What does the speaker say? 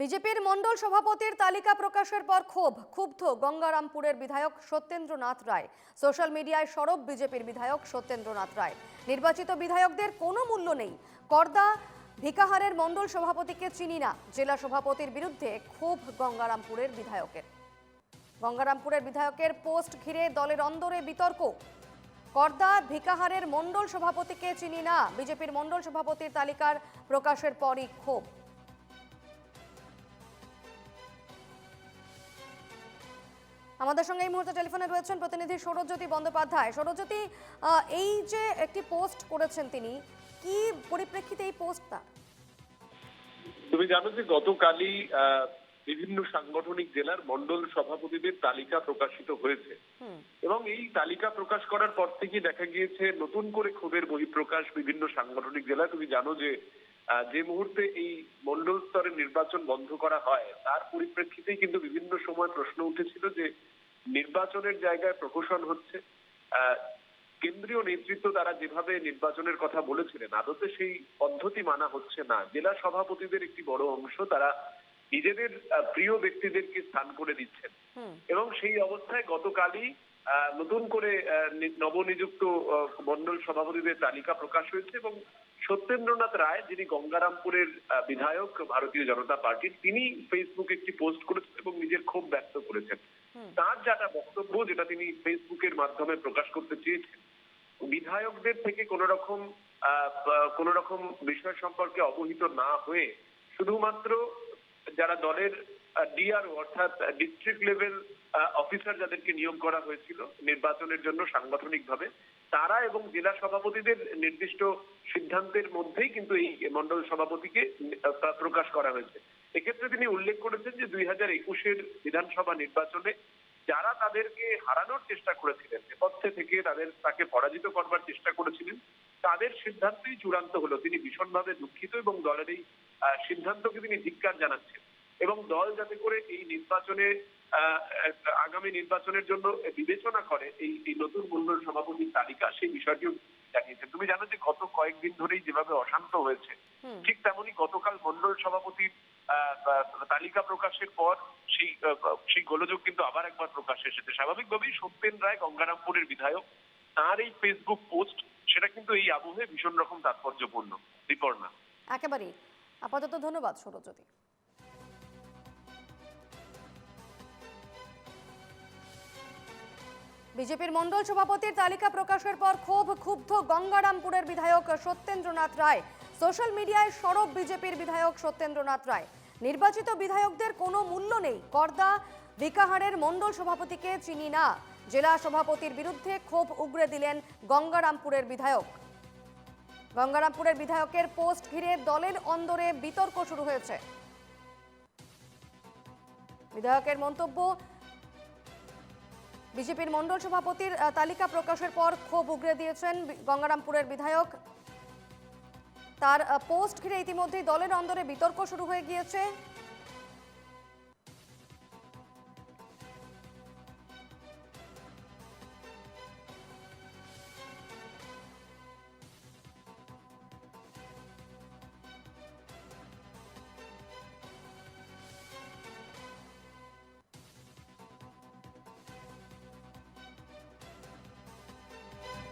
বিজেপির মণ্ডল সভাপতির তালিকা প্রকাশের পর ক্ষোভ, ক্ষুব্ধ গঙ্গারামপুরের বিধায়ক সত্যেন্দ্রনাথ রায়। সোশ্যাল মিডিয়ায় সরব বিজেপির বিধায়ক সত্যেন্দ্রনাথ রায়। নির্বাচিত বিধায়কদের কোনো মূল্য নেই। করদা ভিকাহারের মণ্ডল সভাপতিকে চিনি না। জেলা সভাপতির বিরুদ্ধে ক্ষোভ গঙ্গারামপুরের বিধায়কের। গঙ্গারামপুরের বিধায়কের পোস্ট ঘিরে দলের অন্দরে বিতর্ক। করদা ভিকাহারের মণ্ডল সভাপতিকে চিনি না। বিজেপির মণ্ডল সভাপতির তালিকার প্রকাশের পরই ক্ষোভ। আমাদের সঙ্গে এই মুহূর্তে টেলিফোনে রয়েছেন প্রতিনিধি সৌরজ্যোতি বন্দ্যোপাধ্যায়। সৌরজ্যোতি এই যে একটি পোস্ট করেছেন তিনি কি পরিপ্রেক্ষিতে এই পোস্টটা? তুমি জানো যে গতকালই বিভিন্ন সাংগঠনিক জেলার মন্ডল সভাপতিদের তালিকা প্রকাশিত হয়েছে। এবং এই তালিকা প্রকাশ করার পর থেকে দেখা গিয়েছে নতুন করে ক্ষোভের বহিঃপ্রকাশ বিভিন্ন সাংগঠনিক জেলায়। তুমি জানো যে যে মুহূর্তে এই মন্ডল স্তরের নির্বাচন বন্ধ করা হয় তার পরিপ্রেক্ষিতেই কিন্তু বিভিন্ন সময় প্রশ্ন উঠেছিল যে নির্বাচনের জায়গায় প্রহসন হচ্ছে। কেন্দ্রীয় নেতৃত্ব তারা যেভাবে নির্বাচনের কথা বলেছিলেন আদতে সেই পদ্ধতি মানা হচ্ছে না। জেলা সভাপতিদের একটি বড় অংশ তারা নিজেদের প্রিয় ব্যক্তিদেরকে স্থান করে দিচ্ছেন। এবং সেই অবস্থায় গতকালই নতুন করে নবনিযুক্ত আহ, মণ্ডল সভাপতিদের তালিকা প্রকাশ হয়েছে এবং সত্যেন্দ্রনাথ রায় যিনি গঙ্গারামপুরের বিধায়ক ভারতীয় জনতা পার্টির তিনি ফেসবুকে একটি পোস্ট করেছেন এবং নিজের ক্ষোভ ব্যক্ত করেছেন। তার যেটা বক্তব্য যেটা তিনি ফেসবুকের মাধ্যমে প্রকাশ করতে চেয়েছেন বিধায়কদের থেকে কোন রকম কোন রকম বিষয় সম্পর্কে অবহিত না হয়ে শুধুমাত্র যারা দলের ডিআরও অর্থাৎ ডিস্ট্রিক্ট লেভেল অফিসার যাদেরকে নিয়োগ করা হয়েছিল নির্বাচনের জন্য সাংগঠনিকভাবে, তারা এবং জেলা সভাপতিদের নির্দিষ্ট সিদ্ধান্তের মধ্যেই কিন্তু এই মন্ডল সভাপতিকে প্রকাশ করা হয়েছে। এক্ষেত্রে তিনি উল্লেখ করেছেন যে দুই হাজার একুশের বিধানসভা নির্বাচনে যারা তাদেরকে হারানোর চেষ্টা করেছিলেন, নেপথ্যে থেকে তাদের, তাকে পরাজিত করবার চেষ্টা করেছিলেন, তাদের সিদ্ধান্তই চূড়ান্ত হলো। তিনি ভীষণভাবে দুঃখিত এবং দলের এই সিদ্ধান্তকে তিনি ধিক্কার জানাচ্ছেন। এবং দল যাতে করে এই নির্বাচনে আগামী নির্বাচনের জন্য বিবেচনা করে এই এই নতুন মন্ডল সভাপতির তালিকা সেই বিষয়টিও জানিয়েছেন। তুমি জানো যে গত কয়েকদিন ধরেই যেভাবে অশান্ত হয়েছে ঠিক তেমনি গতকাল মন্ডল সভাপতির তালিকা প্রকাশের পর সেই সেই গোলযোগ কিন্তু আবার একবার প্রকাশ এসেছে। স্বাভাবিকভাবেই সত্যেন রায় গঙ্গারামপুরের বিধায়ক তার এই ফেসবুক পোস্ট সেটা কিন্তু এই আবহে ভীষণ রকম তাৎপর্যপূর্ণ রিপর্ণা একেবারেই। আপাতত ধন্যবাদ সৌরজ্যোতি বিজেপির মণ্ডল সভাপতির তালিকা প্রকাশের পর ক্ষোভ ক্ষুব্ধ গঙ্গারামপুরের বিধায়ক সত্যেন্দ্রনাথ রায়। সোশ্যাল মিডিয়ায় সরব বিজেপির বিধায়ক সত্যেন্দ্রনাথ রায়। নির্বাচিত বিধায়কদের কোনো মূল্য নেই। কর্দা বিকাহারের মণ্ডল সভাপতিকে চিনি না। জেলা সভাপতির বিরুদ্ধে ক্ষোভ উগরে দিলেন গঙ্গারামপুরের বিধায়ক। গঙ্গারামপুরের বিধায়কের পোস্ট ঘিরে দলের অন্দরে বিতর্ক শুরু হয়েছে। বিধায়কের মন্তব্য বিজেপির মণ্ডল সভাপতির তালিকা প্রকাশের পর ক্ষোভ উগরে দিয়েছেন গঙ্গারামপুরের বিধায়ক। তার পোস্ট ঘিরে ইতিমধ্যেই দলের অন্দরে বিতর্ক শুরু হয়ে গিয়েছে।